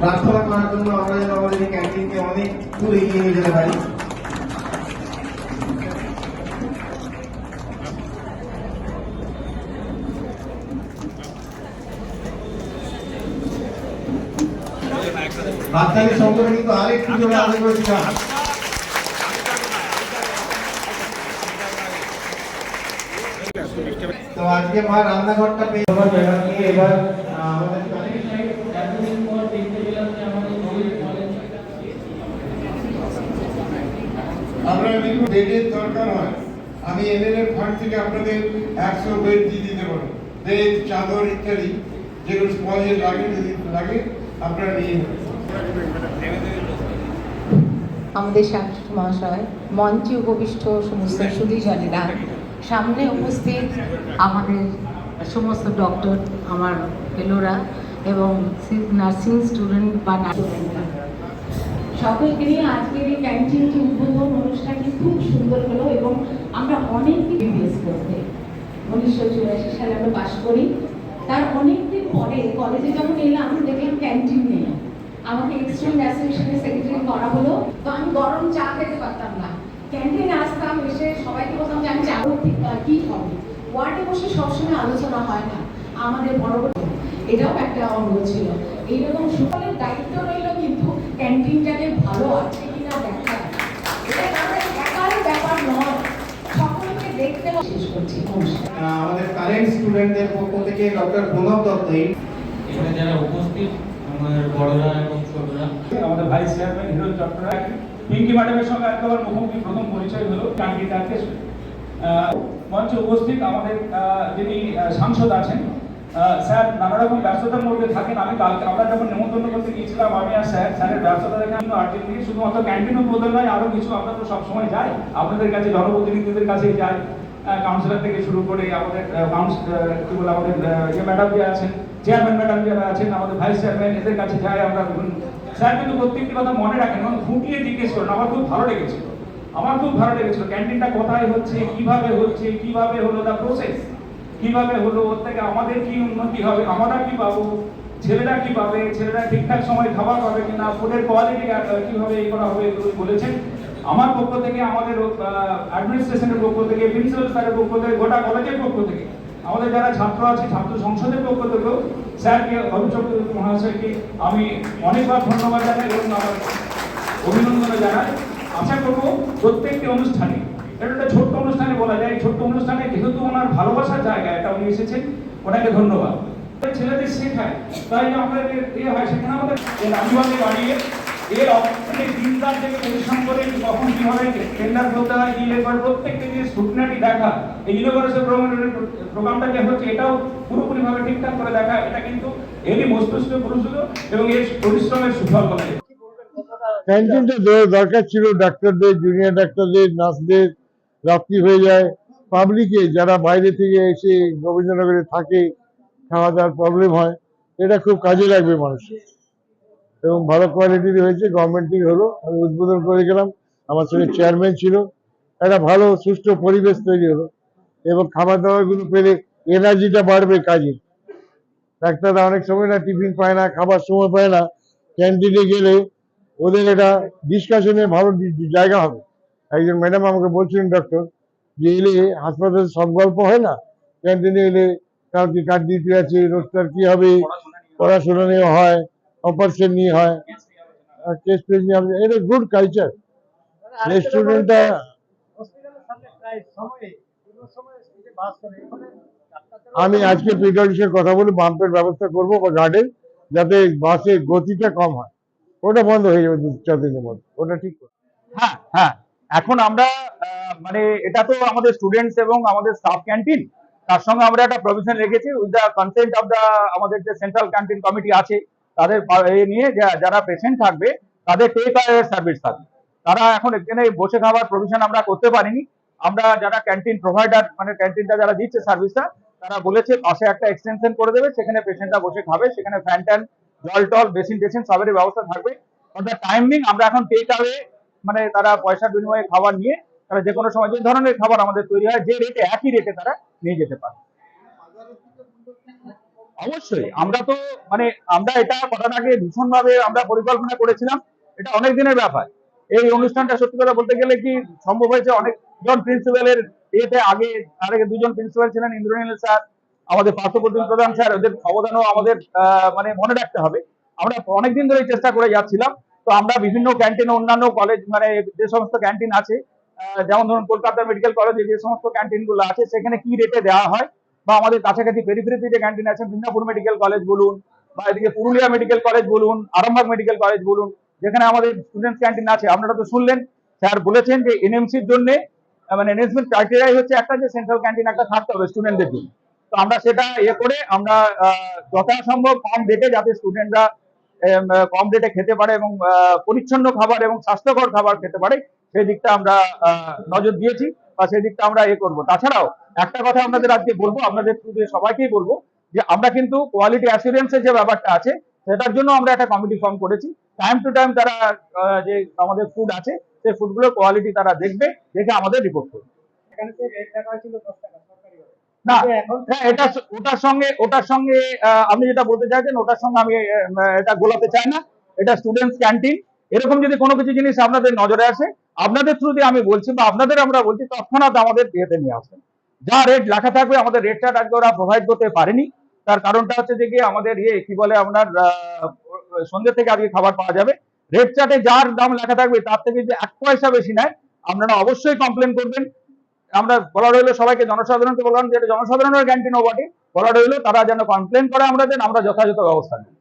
প্রার্থনা করার জন্য আমরা যেন আমাদের এই ক্যান্টিনকে অনেক দূর এগিয়ে নিয়ে যেতে পারি। বাচ্চাদের সম্পর্কে কিন্তু আরেকটু জোরে আদায় করে তো আজকে মা রান্নাঘরটা পেয়ে নিয়ে এবার আমাদের আপনারা যদি বেডের দরকার হয়। আমি এনএলএর ফান্ড থেকে আপনাদের একশো বেড দিয়ে দিতে পারব। বেড চাদর ইত্যাদি যেগুলো স্পজের লাগে লাগে, আপনারা নিয়ে আমাদের শাসক মহাশয়, মঞ্চে উপবিষ্ট সমস্ত সুধীজনেরা, সামনে উপস্থিত আমাদের সমস্ত ডক্টর আমার ফেলোরা এবং নার্সিং স্টুডেন্ট বা স্টুডেন্টরা সকলকে নিয়ে আজকের এই ক্যান্টিনটি উদ্বোধন অনুষ্ঠানটি খুব সুন্দর হলো এবং আমরা অনেক বিবিএস করতে। উনিশশো চুরাশি সালে আমরা পাশ করি। তার অনেক দিন পরে কলেজে যখন এলাম দেখলাম ক্যান্টিন নেই। আমাকে এক্সট্রিম অ্যাসোসিয়েশনের সেক্রেটারি করা হলো। তো আমি গরম চা খেতে পারতাম না। ক্যান্টিনে আসতাম এসে সবাইকে বলতাম যে আমি আহ, কি হবে? ওয়ার্ডে বসে সবসময় আলোচনা হয় না। আমাদের পরবর্তী এটাও একটা অঙ্গ ছিল। এইরকম সকলের দায়িত্ব রইল কিন্তু ক্যান্টিনটাকে ভালো আছে কিনা দেখা এটা আমাদের একার ব্যাপার নয়। সকলকে দেখতে শেষ করছি। আমাদের কারেন্ট স্টুডেন্টদের পক্ষ থেকে ডক্টর প্রণব দত্ত এখানে যারা উপস্থিত আমার বড়রা এবং ছোটরা। আমাদের vice chairman hero Chittagong Pinky ম্যাডামের সঙ্গে একেবারে মুখোমুখি প্রথম পরিচয় হলো ক্যান্ডিডেটকে মঞ্চে উপস্থিত আমাদের যিনি সাংসদ আছেন স্যার, নানা রকম ব্যস্ততার মধ্যে থাকেন। আমি কালকে আমরা যখন নেমন্তন্ন করতে গিয়েছিলাম, আমি আর স্যার, স্যারের ব্যস্ততা দেখে আমি আর্জেন্ট থেকে শুধুমাত্র ক্যান্টিন উদ্বোধন নয়, আরও কিছু আমরা তো সবসময় যাই। আপনাদের কাছে, জনপ্রতিনিধিদের কাছে যাই। কাউন্সিলর থেকে শুরু করে আমাদের কি বলে আমাদের যে ম্যাডাম যে আছেন চেয়ারম্যান ম্যাডাম যারা আছেন, আমাদের ভাইস চেয়ারম্যান এদের কাছে যাই আমরা স্যার, কিন্তু প্রত্যেকটি কথা মনে রাখেন এবং ফুটিয়ে জিজ্ঞেস করেন। আমার খুব ভালো লেগেছিল। আমার খুব ভালো লেগেছিল। ক্যান্টিনটা কোথায় হচ্ছে, কীভাবে হচ্ছে, কীভাবে হলো দা প্রসেস কীভাবে হলো, ওর থেকে আমাদের কি উন্নতি হবে, আমরা কি পাবো, ছেলেরা কি পাবে, ছেলেরা ঠিকঠাক সময় খাবার পাবে কিনা ফুডের কোয়ালিটি কীভাবে এই করা হবে এগুলো বলেছেন। আমার পক্ষ থেকে, আমাদের অ্যাডমিনিস্ট্রেশনের পক্ষ থেকে প্রিন্সিপাল স্যারের পক্ষ থেকে, গোটা কলেজের পক্ষ থেকে, আমাদের যারা ছাত্র আছে, ছাত্র সংসদের পক্ষ থেকেও স্যারকে অভিযোগ মহাশয়কে আমি অনেকবার ধন্যবাদ জানাই এবং আমার অভিনন্দন জানাই। আশা করব প্রত্যেকটি অনুষ্ঠানে এটা ছোট্ট অনুষ্ঠানে বলা যায়। ছোট্ট অনুষ্ঠানে যেহেতু ওনার ভালোবাসার জায়গা, এটা উনি এসেছেন, ওনাকে ধন্যবাদ। ছেলেদের শেখায়। তাই আমাদের ইয়ে হয় সেখানে আমাদের এর বাড়িয়ে এর থেকে পরিশ্রম করে কখন টেন্ডার করতে হয় কি এবার প্রত্যেকটি যে দেখা এই ইউনিভার্সাল প্রোগ্রামটা যে হচ্ছে, এটাও পুরোপুরি ভাবে ঠিকঠাক করে দেখা এটা কিন্তু এরই মস্তিষ্ক পুরুষিত এবং এর পরিশ্রমের সুফল দরকার ছিল ডাক্তারদের জুনিয়র ডাক্তারদের নার্সদের রাত্রি হয়ে যায়। পাবলিকে যারা বাইরে থেকে এসে গোবিন্দনগরে থাকে খাওয়া দাওয়ার প্রবলেম হয়, এটা খুব কাজে লাগবে মানুষের। এবং ভালো কোয়ালিটির হয়েছে গভর্নমেন্ট থেকে হলো। আমি উদ্বোধন করে গেলাম, আমার সঙ্গে চেয়ারম্যান ছিল। একটা ভালো, সুষ্ঠু পরিবেশ তৈরি হলো। এবং খাবার দাবারগুলো পেলে এনার্জিটা বাড়বে কাজে। ডাক্তাররা অনেক সময় না টিফিন পায় না, খাবার সময় পায় না। ক্যান্টিনে গেলে ওদের এটা ডিসকাশনের ভালো জায়গা হবে। একজন ম্যাডাম আমাকে বলছিলেন ডক্টর যে এলে হাসপাতালে সব গল্প হয় না? ক্যান্টিনে এলে কাউকে কার্ড দিতে আছে রোজটার কি হবে? পড়াশোনা নিয়ে হয় অপারেশন নিয়ে হয় কেস নিয়ে হবে এটা গুড কালচার রেস্টুরেন্টটা আমি আজকে পিডব্লিউডির কথা বলে বাম্পের ব্যবস্থা করব বা গার্ডেন যাতে বাসের গতিটা কম হয়। ওটা বন্ধ হয়ে যাবে দু চার দিনের মধ্যে। ওটা ঠিক করব। হ্যাঁ হ্যাঁ। এখন আমরা মানে এটা তো আমাদের স্টুডেন্টস এবং আমাদের স্টাফ ক্যান্টিন তার সঙ্গে আমরা একটা প্রভিশন রেখেছি with the consent of the আমাদের যে সেন্ট্রাল ক্যান্টিন কমিটি আছে, তাদের এ নিয়ে যারা পেশেন্ট থাকবে, তাদের টেক আওয়ে সার্ভিস থাকবে। তারা এখন এখানে বসে খাবার প্রভিশন আমরা করতে পারিনি। আমরা যারা ক্যান্টিন প্রোভাইডার মানে ক্যান্টিনটা যারা দিচ্ছে সার্ভিসটা তারা বলেছে পাশে একটা এক্সটেনশন করে দেবে, সেখানে পেশেন্টরা বসে খাবে, সেখানে ফ্যান ট্যান জল টল বেসিন টেসিন সবেরই ব্যবস্থা থাকবে টাইমিং আমরা এখন টেক আওয়ে মানে তারা পয়সার বিনিময়ে খাবার নিয়ে তারা যে কোনো সময় যে ধরনের খাবার আমাদের তৈরি হয়, যে রেটে একই রেটে তারা নিয়ে যেতে পারে। অবশ্যই, আমরা তো মানে আমরা এটা আগে ভীষণভাবে আমরা পরিকল্পনা করেছিলাম, এটা অনেক দিনের ব্যাপার। এই অনুষ্ঠানটা সত্যি কথা বলতে গেলে কি সম্ভব হয়েছে? অনেকজন প্রিন্সিপালের ইয়েতে আগে, তার আগে দুজন প্রিন্সিপাল ছিলেন ইন্দ্রনীল স্যার, আমাদের পার্শ্বপ্রতিম প্রধান স্যার, ওদের অবদানও আমাদের মানে মনে রাখতে হবে। আমরা অনেকদিন ধরে চেষ্টা করে যাচ্ছিলাম তো আমরা বিভিন্ন ক্যান্টিনে অন্যান্য কলেজ মানে যে সমস্ত ক্যান্টিন আছে যেমন ধরুন কলকাতা মেডিকেল কলেজে যে সমস্ত ক্যান্টিনগুলো আছে, সেখানে কি রেটে দেওয়া হয়? বা আমাদের কাছাকাছি পেরিফেরিতে যে ক্যান্টিন আছে মিদনাপুর মেডিকেল কলেজ বলুন, বা এদিকে পুরুলিয়া মেডিকেল কলেজ বলুন, আরামবাগ মেডিকেল কলেজ বলুন, যেখানে আমাদের স্টুডেন্ট ক্যান্টিন আছে, আপনারা তো শুনলেন, স্যার বলেছেন যে এনএমসির জন্য মানে এনএসমেন্ট ক্রাইটেরিয়াই হচ্ছে একটা যে সেন্ট্রাল ক্যান্টিন একটা থাকতে হবে স্টুডেন্টদের জন্য। তো আমরা সেটা ইয়ে করে আমরা যথাসম্ভব কম রেটে যাতে স্টুডেন্টরা কম রেটে খেতে পারে এবং পরিচ্ছন্ন খাবার এবং স্বাস্থ্যকর খাবার খেতে পারে, সেই দিকটা আমরা নজর দিয়েছি বা সেই দিকটা আমরা ইয়ে করব। তাছাড়াও একটা কথা আপনাদের আজকে বলব, আপনাদের সবাইকেই বলব যে আমরা কিন্তু কোয়ালিটি অ্যাসুরেন্সের যে ব্যাপারটা আছে, সেটার জন্য আমরা একটা কমিটি ফর্ম করেছি। টাইম টু টাইম তারা যে আমাদের ফুড আছে, সেই ফুডগুলোর কোয়ালিটি তারা দেখবে, দেখে আমাদের রিপোর্ট করবে। না হ্যাঁ এটা ওটার সঙ্গে ওটার সঙ্গে আহ, আপনি যেটা বলতে চাইছেন ওটার সঙ্গে আমি এটা গোলাতে চাই না। এটা স্টুডেন্টস ক্যান্টিন এরকম যদি কোনো কিছু জিনিস আপনাদের নজরে আসে আপনাদের থ্রু দিয়ে আমি বলছি বা আপনাদের আমরা বলছি তৎক্ষণাৎ আমাদের ইয়েতে নিয়ে আসবেন যা রেট লেখা থাকবে আমাদের রেটটা আজকে ওরা প্রোভাইড করতে পারেনি। তার কারণটা হচ্ছে যে কি আমাদের ইয়ে কি বলে আপনার সন্ধ্যে থেকে আজকে খাবার পাওয়া যাবে। রেট চার্টে যার দাম লেখা থাকবে তার থেকে যে এক পয়সা বেশি নেয় আপনারা অবশ্যই কমপ্লেন করবেন। আমরা বলা রইল সবাইকে জনসাধারণকে বললাম যে এটা জনসাধারণের ক্যান্টিন বটে বলা রইল তারা যেন কমপ্লেন করে আমাদের আমরা যথাযথ ব্যবস্থা নেব